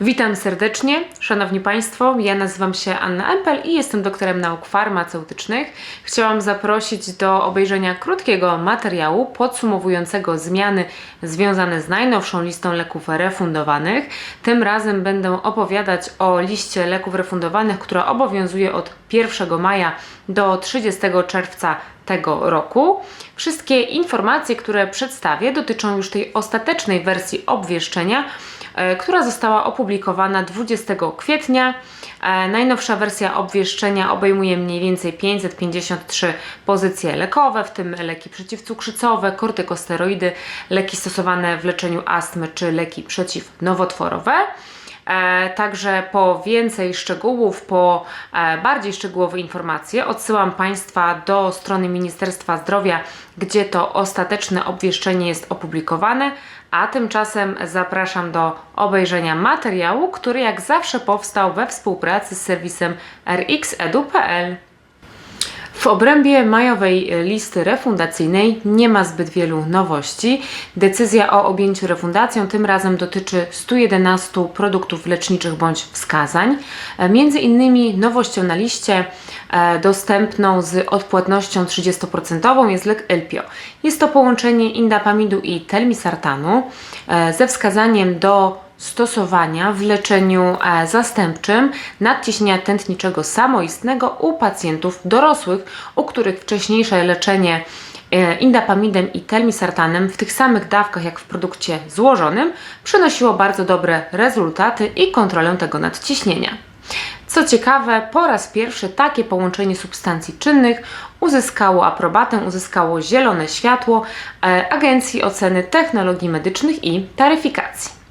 Witam serdecznie, Szanowni Państwo. Ja nazywam się Anna Empel i jestem doktorem nauk farmaceutycznych. Chciałam zaprosić do obejrzenia krótkiego materiału podsumowującego zmiany związane z najnowszą listą leków refundowanych. Tym razem będę opowiadać o liście leków refundowanych, która obowiązuje od 1 maja do 30 czerwca tego roku. Wszystkie informacje, które przedstawię, dotyczą już tej ostatecznej wersji obwieszczenia, która została opublikowana 20 kwietnia. E, Najnowsza wersja obwieszczenia obejmuje mniej więcej 553 pozycje lekowe, w tym leki przeciwcukrzycowe, kortykosteroidy, leki stosowane w leczeniu astmy czy leki przeciwnowotworowe. E, Także po więcej szczegółów, po e, bardziej szczegółowe informacje odsyłam Państwa do strony Ministerstwa Zdrowia, gdzie to ostateczne obwieszczenie jest opublikowane, a tymczasem zapraszam do obejrzenia materiału, który jak zawsze powstał we współpracy z serwisem rxedu.pl. W obrębie majowej listy refundacyjnej nie ma zbyt wielu nowości. Decyzja o objęciu refundacją tym razem dotyczy 111 produktów leczniczych bądź wskazań. E, Między innymi nowością na liście e, dostępną z odpłatnością 30% jest lek Elpio. Jest to połączenie indapamidu i telmisartanu e, ze wskazaniem do stosowania w leczeniu e, zastępczym nadciśnienia tętniczego samoistnego u pacjentów dorosłych, u których wcześniejsze leczenie e, indapamidem i telmisartanem w tych samych dawkach jak w produkcie złożonym przynosiło bardzo dobre rezultaty i kontrolę tego nadciśnienia. Co ciekawe, po raz pierwszy takie połączenie substancji czynnych uzyskało aprobatę, uzyskało zielone światło e, Agencji Oceny Technologii Medycznych i Taryfikacji.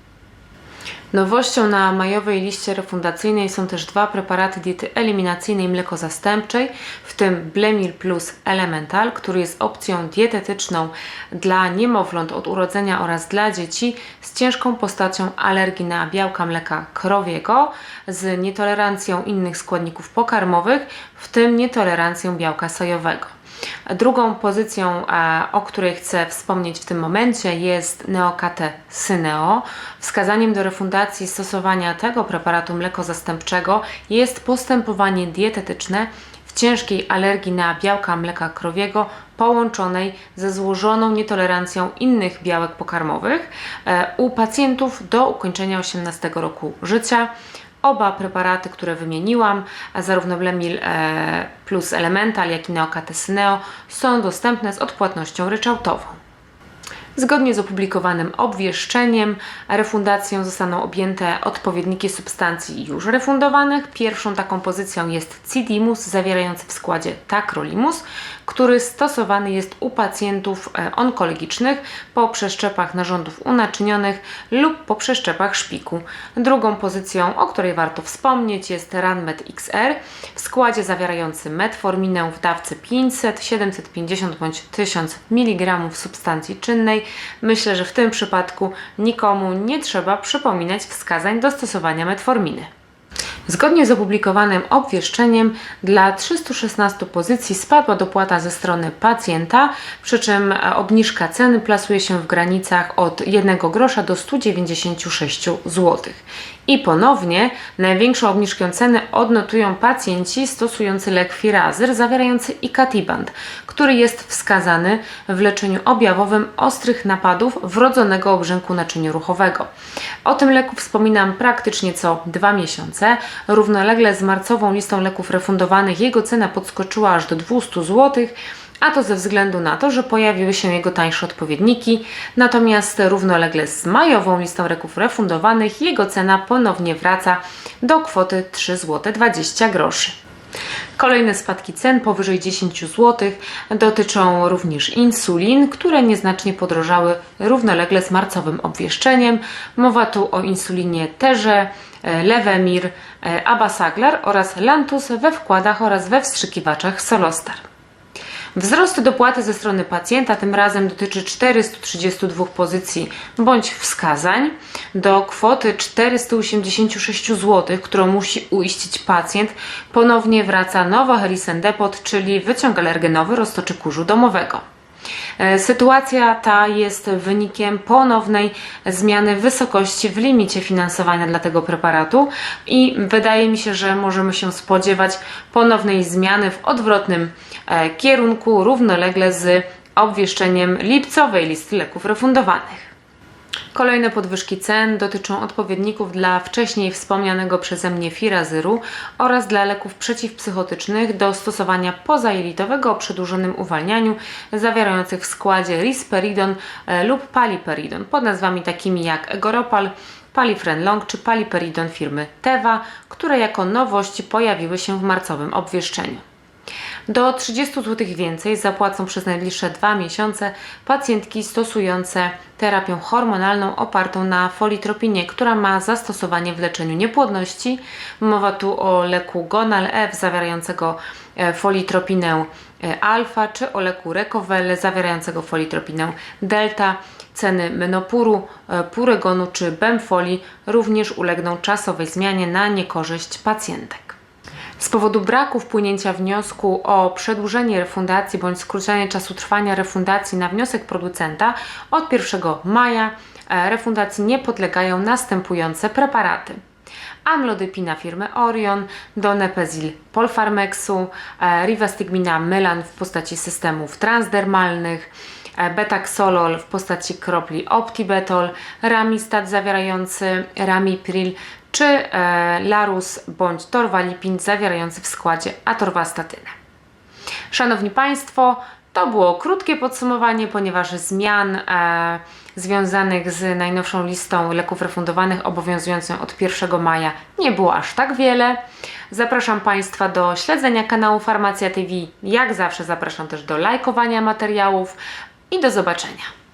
Nowością na majowej liście refundacyjnej są też dwa preparaty diety eliminacyjnej mleko-zastępczej, w tym Blemir Plus Elemental, który jest opcją dietetyczną dla niemowląt od urodzenia oraz dla dzieci z ciężką postacią alergii na białka mleka krowiego, z nietolerancją innych składników pokarmowych, w tym nietolerancją białka sojowego. Drugą pozycją, e, o której chcę wspomnieć w tym momencie, jest Neokate Syneo. Wskazaniem do refundacji stosowania tego preparatu mleko-zastępczego jest postępowanie dietetyczne w ciężkiej alergii na białka mleka krowiego połączonej ze złożoną nietolerancją innych białek pokarmowych e, u pacjentów do ukończenia 18 roku życia. Oba preparaty, które wymieniłam, zarówno Blemil e, plus Elemental, jak i Neokatesyneo są dostępne z odpłatnością ryczałtową. Zgodnie z opublikowanym obwieszczeniem, refundacją zostaną objęte odpowiedniki substancji już refundowanych. Pierwszą taką pozycją jest Cidimus, zawierający w składzie Tacrolimus, który stosowany jest u pacjentów e, onkologicznych po przeszczepach narządów unaczynianych lub po przeszczepach szpiku. Drugą pozycją, o której warto wspomnieć, jest Ranmet XR w składzie zawierający metforminę w dawce 500, 750 bądź 1000 mg substancji czynnej. Myślę, że w tym przypadku nikomu nie trzeba przypominać wskazań do stosowania metforminy. Zgodnie z opublikowanym obwieszczeniem dla 316 pozycji spadła dopłata ze strony pacjenta, przy czym e, obniżka ceny plasuje się w granicach od 1 grosza do 196 zł. I ponownie największą obniżkę ceny odnotują pacjenci stosujący lek Firazyr zawierający Icatibant, który jest wskazany w leczeniu objawowym ostrych napadów wrodzonego obrzęku naczynioruchowego. O tym leku wspominam praktycznie co dwa miesiące. Równolegle z marcową listą leków refundowanych jego cena podskoczyła aż do 200 zł a to ze względu na to, że pojawiły się jego tańsze odpowiedniki, natomiast równolegle z majową listą leków refundowanych jego cena ponownie wraca do kwoty 3 zł 20 groszy. Kolejne spadki cen powyżej 10 zł dotyczą również insulin, które nieznacznie podrożały równolegle z marcowym obwieszczeniem. Mowa tu o insulinie Terze, Levemir, Abasaglar oraz Lantus we wkładach oraz we wstrzykiwaczach Solostar. Wzrost dopłaty ze strony pacjenta tym razem dotyczy 432 pozycji bądź wskazań do kwoty 486 zł, którą musi uiścić pacjent. Ponownie wraca nowa Harrison Depot, czyli wyciąg alergenowy roztoczy kurzu domowego. E, Sytuacja ta jest wynikiem ponownej zmiany wysokości w limicie finansowania dla tego preparatu i wydaje mi się, że możemy się spodziewać ponownej zmiany w odwrotnym e, kierunku równolegle z obwieszczeniem lipcowej listy leków refundowanych. Kolejne podwyżki cen dotyczą odpowiedników dla wcześniej wspomnianego przeze mnie firazyru oraz dla leków przeciwpsychotycznych do stosowania pozajelitowego o przedłużonym uwalnianiu zawierających w składzie risperidon e, lub paliperidon pod nazwami takimi jak Egoropal, Palifren Long czy Paliperidon firmy Teva, które jako nowości pojawiły się w marcowym obwieszczeniu. Do 30 zł więcej zapłacą przez najbliższe dwa miesiące pacjentki stosujące terapię hormonalną opartą na folitropinie, która ma zastosowanie w leczeniu niepłodności. Mowa tu o leku Gonal F zawierającego e, folitropinę e, alfa czy o leku Recovel zawierającego folitropinę delta. Ceny menopuru, e, puregonu czy bemfoli również ulegną czasowej zmianie na niekorzyść pacjentek. Z powodu braku wpłynięcia wniosku o przedłużenie refundacji bądź skrócenie czasu trwania refundacji na wniosek producenta od 1 maja e, refundacji nie podlegają następujące preparaty. Amlodipina firmy Orion, Donepezil Polfarmexu, e, Rivastigmina Melan w postaci systemów transdermalnych, Betaxolol w postaci kropli Optibetol, Ramistat zawierający Ramipril czy e, Larus bądź Torvalipin zawierający w składzie atorvastatynę. Szanowni Państwo, to było krótkie podsumowanie, ponieważ zmian e, związanych z najnowszą listą leków refundowanych obowiązującą od 1 maja nie było aż tak wiele. Zapraszam Państwa do śledzenia kanału Farmacja TV. Jak zawsze zapraszam też do lajkowania materiałów i do zobaczenia.